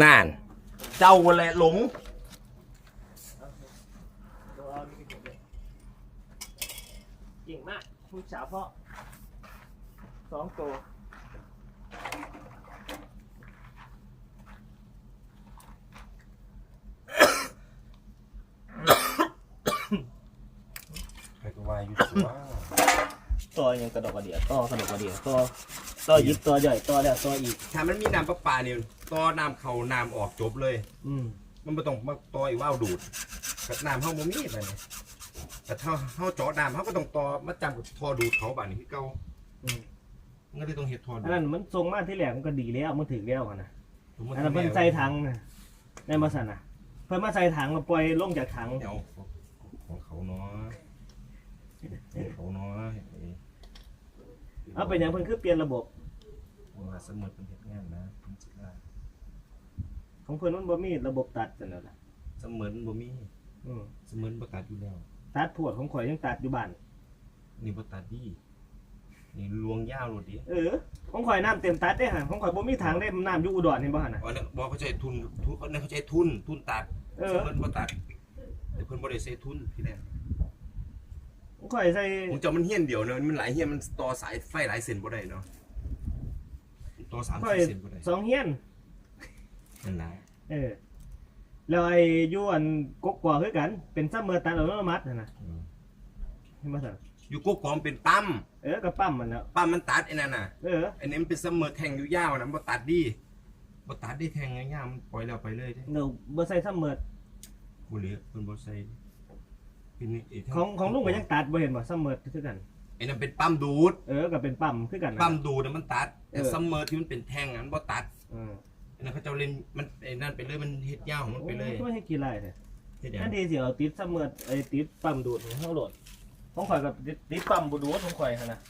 น่านเจ้าแหละหลง เก่งมากลูกสาวพ่อสองตัวไปก็ว่าอยู่ตัวตัวยังกระดกกระเดียตัวกระดกกระเดียตัวตัวยิบตัวใหญ่ตัวแล้วตัวอีกถ้ามันมีน้ำประปาเนี่ย ต่อน้ำเข้าน้ำออกจบเลย อืมมันไม่ต้องมาต่ออีกว่าวดูดกับน้ำเฮาบ่มีไปเนี่ยแต่ถ้าเฮาเจาะน้ำเฮาก็ต้องต่อมาจำกับท่อดูดเขาบ้านนี้คือเก่าอืมมันก็เลยต้องเฮ็ดท่อดูอันดนั้นมันทรงมากที่แหลกมันก็ดีแล้วมันถึงแล้วอะนะสมมุติอันนั้นเพิ่นใส่ถังนะในมาสันนะเพิ่นมาใส่ถังมาปล่อยลงจากถังเดี๋ยวของเขาเนาะของเขาเนาะเอาเป็นอย่างเพิ่นคือเปลี่ยนระบบ ว่าเสมอเป็นเฮ็ดงานนะมันสิว่า ของเพิ่นมันบ่มีระบบตัดกันแล้วล่ะเสมอมันบ่มีอืมเสมอบ่ตัดอยู่แล้ว ตัดพวดของข่อยยังตัดอยู่บ้าน นี่บ่ตัดดีนี่ลวงยาวโลดดิเออ ของข่อยน้ำเต็มตัดได้ห่าของข่อยบ่มีถังได้น้ำอยู่อุดรนี่บ่หั่นน่ะ อ๋อเนี่ยบอกเขาใช้ทุนทุนเนี่ยเขาใช้ทุนทุนตัดเอเสอมอบ่ตัดแต่เพิ่นบ่ได้ใช้ทุนที่แรกของข่อยใส่ผมจำมันเฮี้ยนเดียวเนอะมันหลายเฮี้ยนมันต่อสายไฟหลายเส้นบ่ได้เนาะต่อสามข่อยสี่เส้นบ่ได้สองเฮียน นั่นล่ะเออแล้วไอ้อยู่อันกกกว่าคือกัน เป็นซัมเมอร์ตันอัตโนมัติน่ะนะอืมเห็นบ่ซั่นอยู่กกองเป็นปั๊มเออก็ปั๊มมันแล้วปั๊มมันตัดไอ้นั่นน่ะเอออันนี้มันเป็นเสมอแทงอยู่ยาวนะมันบ่ตัดดีบ่ตัดได้แทงยาวๆมันปล่อยแล้วไปเลยเด้เดี๋ยวบ่ใส่ซัมเมอร์บ่เหลือเพิ่นบ่ใส่เป็นนี่ไอ้แทของของลุงก็ยังตัดบ่เห็นบ่ซัมเมอร์คือกัน ไอ้นั่นเป็นปั๊มดูด เออก็เป็นปั๊มคือกันนะ ปั๊มดูดน่ะมันตัด แต่เออ เสมอที่มันเป็นแทงอะมันบ่ตัด เอออั นนั้นเขาเจ้าเล่นมันไอ้นั่นไปเลยมันเฮ็ดยาวของมันไปเลยโอ้ไม่ให้กี่ไร่แท้เฮ็ดหยังอันที่สิเอาติดซัมเมอร์ไอ้ติดปั๊มดูดของเฮาโหลดของข่อยก็ติดติดปั๊มบ่ดูดของข่อยหั่นน่ะ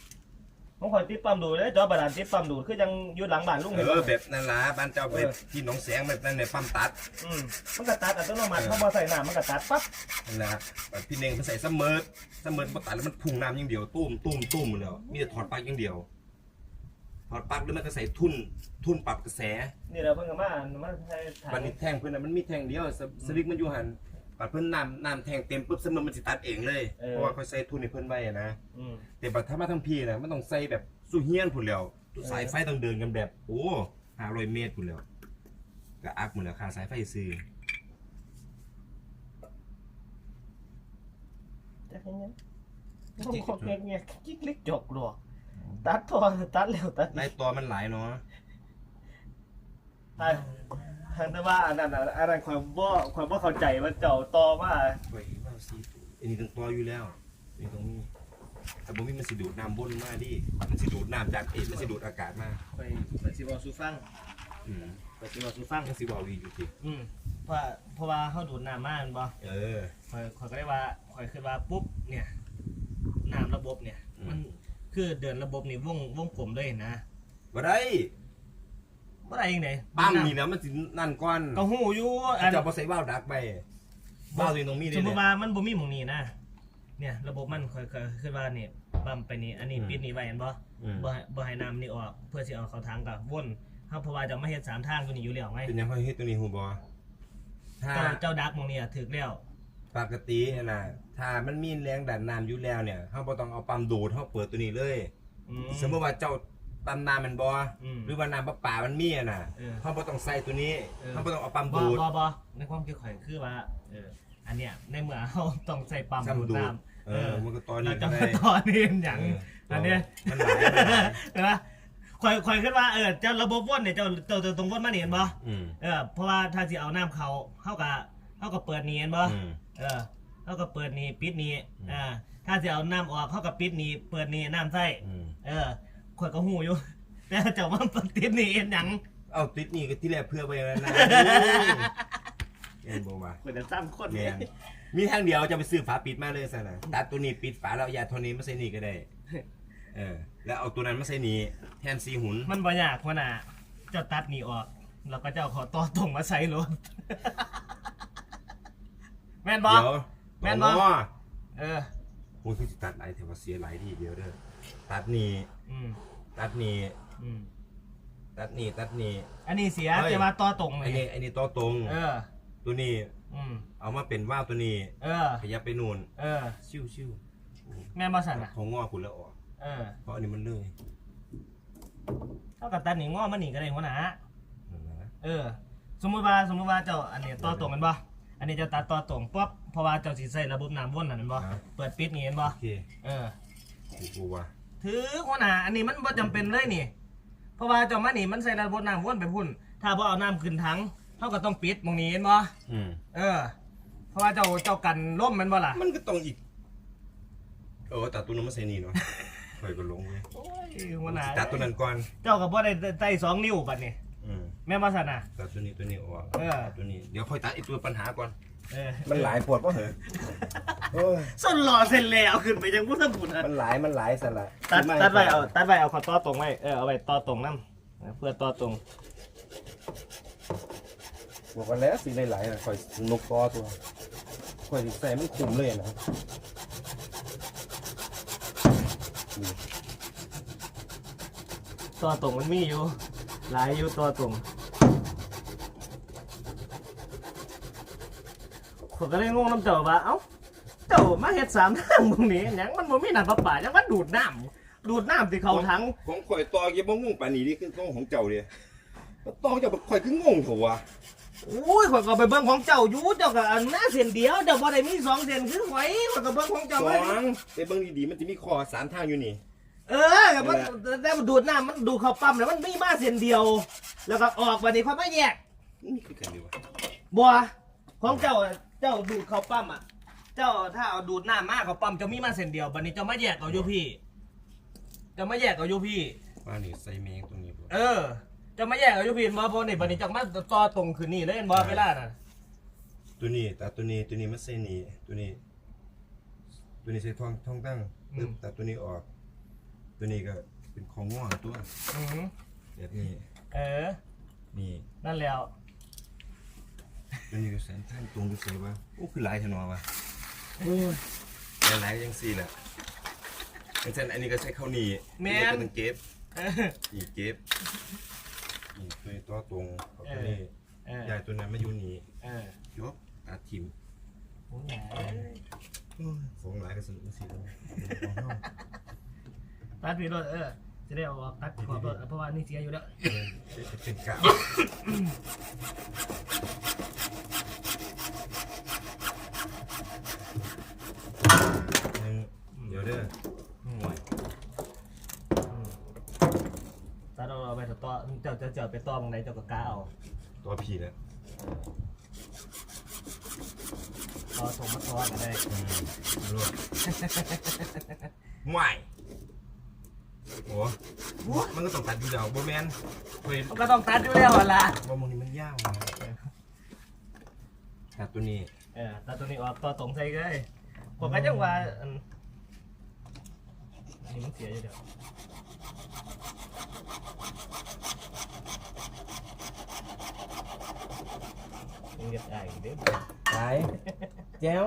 ของข่อยติดปั๊มดูดเด้จอบาดาลติดปั๊มดูดคือยังอยู่หลังบ้านลุงเอเห็นบ่อแบบนั่นล่ะบ้านเจ้าไปเออที่หนองแสงแบบนั้นเนี่ยปั๊มตัดอืมมันก็ตัดอัตโนมัติเขาบ่ใส่น้ำมันก็ตัดปั๊บนั่นล่ะแบบพี่เน่งเพิ่นใส่เสมอเสมอบ่ตัดแล้วมันพุ่งน้ำอย่างเดียวตุ้มตุ้มตุ้มหมดแล้วมีแต่ถอดปลั๊กอย่างเดียว ถอดปลั๊กแล้วมันก็ใส่ทุ่นทุ่นปรับกระแสนี่แหละเพิ่นก็มามาใช้ถับันงนี้แท่งเพื่อนน่ะมันมีแท่งเดียวสสลิกมันอยู่หันปัดเพื่อนน้ำน้ำแท่งเต็มปุ๊บเสมอมันสิตัดเองเลยเพราะว่าเขาใส่ทุนในเพื่อนไว้อะนะอืมแต่บัดถ้ามาทั้งพี่นะมันต้องใส่แบบสู้เฮี้ยนผุนแล้วสายไฟต้องเดินกันแบบโอ้ห้าร้อยเมตรผุนแล้วก็อักหมดแล้วค่าสายไฟซื้อจักยังไงต้องขอเงี้ยเงี้ยกิ๊กเล็กจกหรอ ตัดพอตัดเร็วตัดไล่ตัวมันหลายเนาะอะทางแต่ว่าอันนั้นอะอันนั้นข่อยบ่ข่อยบ่เข้าใจว่าเจ้าต่อมาไว้ว่าซีอันนี้ต้องตัวอยู่แล้วนี่ตรงนี้แต่บ่มีมันสิดูดน้ำบนมาดิมันสิดูดน้ำจากเอ็มันสิดูดอากาศมาข่อยข่อยสิเว้าสู่ฟังอืมข่อยสิเว้าสู่ฟังมันสิบ่าวอีอยู่ติอืมเพราะเพราะว่าเฮาดูดน้ำมาแม่นบ่เออข่อยข่อยก็ได้ว่าข่อยคิดว่าปุ๊บเนี่ยน้ำระบบเนี่ยมัน คือเดินระบบนี่วงวงกลมเลยนะบ่ได้บ่ได้ยังไงปั๊มนี่นะมันสินั่นก่อนก็หูอยู่อัเขานจะเอาไปใส่ว่าวดักไปว่าวตัวนี้ตรงมีสเลยมมเนี่ติยว่ามันบ่มีหมองนี้นะเนี่ยระบบมันค่อยๆขึ้นว่านี่ปั๊มไปนี่อันนี้อืมปิดนี่ไว้เห็นบ่อืมบ่ให้บ่ให้น้ำนี่ออก เพื่อสิเอาเข้าทางกับวนเฮาเพราะว่าจะมาเฮ็ดสามทางตัวนี้อยู่แล้วไงเป็นยังไงเฮ็ดตัวนี้ฮูบ่ถ้าเจ้าเจ้าดักหมองนี้อะถึกแล้ว ปกติน่ะถ้ามันมีแรงดันน้ำอยู่แล้วเนี่ยเฮาบ่ต้องเอาปั๊มดูดเฮาเปิดตัวนี้เลย อืมสมมติว่าเจ้าปั๊มน้ำมันบ่อืมหรือว่าน้ำประปามันมีอะน่ะเออเฮาบ่ต้องใส่ตัวนี้เออ เฮาบ่ต้องเอาปั๊มบ่ดูดบ่บ่ในความคิดข่อยคือว่าเอออันเนี้ยในเมื่อเฮาต้องใส่ปั๊มซ้ำดูดดูดน้ำเออมันก็ตอนเรานี้จะก็มาได้ต่อนี่เห็นหยังเอออันเนี้ย มันหลายมันหลายเห็นปะข่อยข่อยคิดว่าเออเจ้าระบบวนเนี่ยเจ้าเจ้าเจ้าตรงวนมานี่เห็นบ่อืมเออเพราะว่าถ้าสิเอาน้ำเขาเขาก็เขาก็เปิดนี่เห็นบ่อืม เออเขาก็เปิดนี่ปิดนี่อืมอ่าถ้าสิเอาน้ำออกเขาก็ปิดนี่เปิดนี่น้ำใส่อืมเออข่อยก็หูอยู่ แต่เจ้าว่ามันติดนี่เห็นหยังเอาติดนี่ก็ที่แรกเพื่อไปแล้วนะเอ็นบ่ว่าข่อยจะสร้างคนแมนมีทางเดียวจะไปซื้อฝาปิดมาเลยซะนะตัดตัวนี้ปิดฝาแล้วเอายาตัวนี้มาใส่นี่ก็ได้ เออ แล้วเอาตัวนั้นมาใส่นี่แทนซีหุนมันบ่ยากพ่อน่ะเจ้าตัดนี่ออก แล้วก็เจ้าขอต่อตรงมาใส่รถ แม่นบ่เดี๋ยวแม่นบ่ต่อเออ โอ้ยคือสิตัดหลายเทวาเสียหลายทีเดียวเด้อตัดนี่อืมตัดนี่อืมตัดนี่ตัดนี่อันนี้เสียเฮ้ยจะมาต่อตรงไอ้เลนี่ยไอ้นี่ต่อตรง เออ ตัวนี้อืมเอามาเป็นว่าวตัวนี้เออ ขยับไปนู่นเออ ชิวชิวแม่นบ่สั่นอะของงอคุณแล้วออกเออเพราะอันนี้มันเลยเท่ากับตันนี่ง้อมันหนีก็ได้หัวหน้านั่นนะเออ สมมุติว่าสมมุติว่าเจ้าอันนี้ต่อตรงกันบ่ อันนี้เจะตัดต่อตรงปุ๊บเพราะว่าเจ้าสิใส่ระบบน้ำวนนั่นแม่นบ่เปิดปิดนี่เห็นบ่โอเคเออ กูกูว่าถือหัวหน้าอันนี้มันบ่จำเป็นเลยนี่ เพราะว่าเจ้ามานี่มันใส่ระบบน้ำวนไปพุ่น ถ้าบ่เอาน้ำขึ้นถังเท่าก็ต้องปิดหมองนี้เห็นบ่อืมเออ เพราะว่าเจ้าเจ้ากันล่มแมันบ่ล่ะมันก็ต้องอีก เออตัดตัวนั้นมาใส่นี่เนาะค่อยก็ลงเว้ยโอ้ยหัวหน้าตัดตัวนั้นก่อน เจ้าก็บ่ได้ใส่สองนิ้วบัดนี้ อืมแม่นบ่สั่นน่ะ ตัดตัวนี้ตัวนี้ออกเออ ตัดตัวนี้เดี๋ยวค่อยตัดไอ้ตัวปัญหาก่อนเออมันหลายปวดป่ะเหรอโอ้ยส้นหล่อเสร็จแล้วขึ้นไปยังพุทธบุตรมันหลายมันหลายสละตัดตัดไว้เอาตัดไว้เอาขอต่อตรงไว้เออเอาไว้ต่อตรงนํเพื่อต่อตรงบอกกันแล้วสีหลายๆน่ะค่อยนกกอตัวค่อยสิใส่มันคุมเลยนะนี่ต่อตรงมันมีอยู่หลายอยู่ต่อตรง ผมก็เลยงงน้ำเจ้าว่าเอ้าเจ้ามาเฮ็ดสามทางตรงนี้หยังมันบ่มีน้ำประปาหยังมันดูดน้ำดูดน้ำที่เขาถังของข่อยตอเก็บบ่งงปานนี้นี่คือของของเจ้าเด้ตอเจ้าบ่ข่อยคืองงเถอะวะอุ้ยข่อยก็ไปเบิ่งของเจ้าอยู่เจ้าก็อันหน้าเส้นเดียวเจ้าบ่ได้มีสองเส้นคือข่อยข่อยก็เบิ่งของสเจ้าอไว้งไปเบิ่งดีๆมันจะมีคอสามทางอยู่นี่ เออแต่มันแต่มันดูดน้ำมันดูดเข้าปั๊มแล้วมันมีมาเส้นเดียว แล้วก็ออกบัดนี้ค่อยมาแยกนี่คือกันดีวะ บัวของเจ้าอะ เจ้าดูดเข้าปั๊มอะ เจ้าถ้าเอาดูดน้ำมาเข้าปั๊มจะมีมาเส้นเดียวบัดนี้เจ้ามาแยกเอาอยู่พี่เจะมาแยกเอาอยู่พี่ ว่านี่ใส่แมงตรงนี้บ่เออ เจะมาแยกเอาอยู่พี่บ่พอนี่บัดนี้จะมาต่อตรงคืนนี่เลยเห็นบ่เวลาน่ะตัวนี้แต่ตัวนี้ตัวนี้มันใส่นี่ตัวนี้ ตัวนี้ใส่ทองทองตั้งปึ๊บตัดตัวนี้ออก ตัวนี้ก็เป็นของง่วงตัวอือหือแบบนี้เออ นี่นั่นแล้ว ตัวนี้ก็แสนท่านตรงดูใส่ว่าโอ้คือหลายเทานอวะโอ้ยหลายๆยังสี่แหละอันเช่นอันนี้ก็ใช้ข้าวหนีแม่น อัก็ต้องเก็บเออนี่เก็บนี่ตัวตัวตรงเอาตัวนี้เออยายตัวนั้นมาอยู่นี่เออยกตัดทิมโอ้ยของหลายก็สนุกสิเลยตัดพี่รถเออจะได้เอาออกตัดขอบรถเพราะว่านี่เสียอยู่แล้ว เป็นกะหนึ่งเดี๋ยวเด้อห่วย ตัดเอาเอาไปต่อเจ้าจะเจ้าไปต่อตรงไหนเจ้าก็กล้าเอาตัวผีแล้วต่อถมมาต่อกันได้อืมรวดห่วยโอ้มันก็ต้องตัดอยู่แล้วโบแมนเฮ้ยมันก็ต้องตัดอยู่แล้วหั่นล่ะว่ามึงนี่มันยาวนะตัดตัวนี้ เออตัดตัวนี้ออกต่อตรงใส่เลยผมก็จังว่าอันอันนี้มันเสียอยู่เดี๋ยว ยังเรียบได้อีกเด้อไปแจ้ว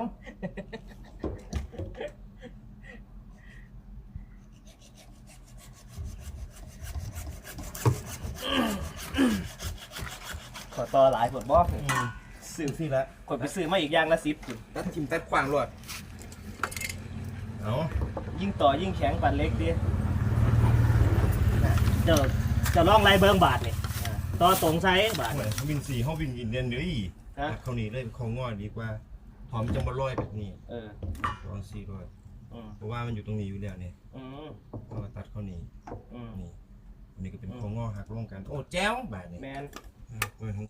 ขอต่อหลายผลบอกสื่อสิละกดไปซื้อมาอีกอย่างละสิบตัดทิมตัดขวางรวดเอายิ่งต่อยิ่งแข็งปันเล็กดิ เจ้าเจะล่องไรเบิ้งบาทนี่ต่อตรงไซส์บาทเหมือนเขาวินสี่เขาวินอินเดียนเด้ออีฮะตัดเขานี่เลยเขาง่อดีกว่าถอมจะมาลอยแบบนี้เออตอนสี่ร้อยอืมเพราะว่ามันอยู่ตรงนี้อยู่แล้วเนี่ยอืมเขามาตัดเขานี่อืมนี่อันนี้ก็เป็นเขาง่อหักลงกัน โอ้แจ้วแบบนี้แมน เออเหมือนของ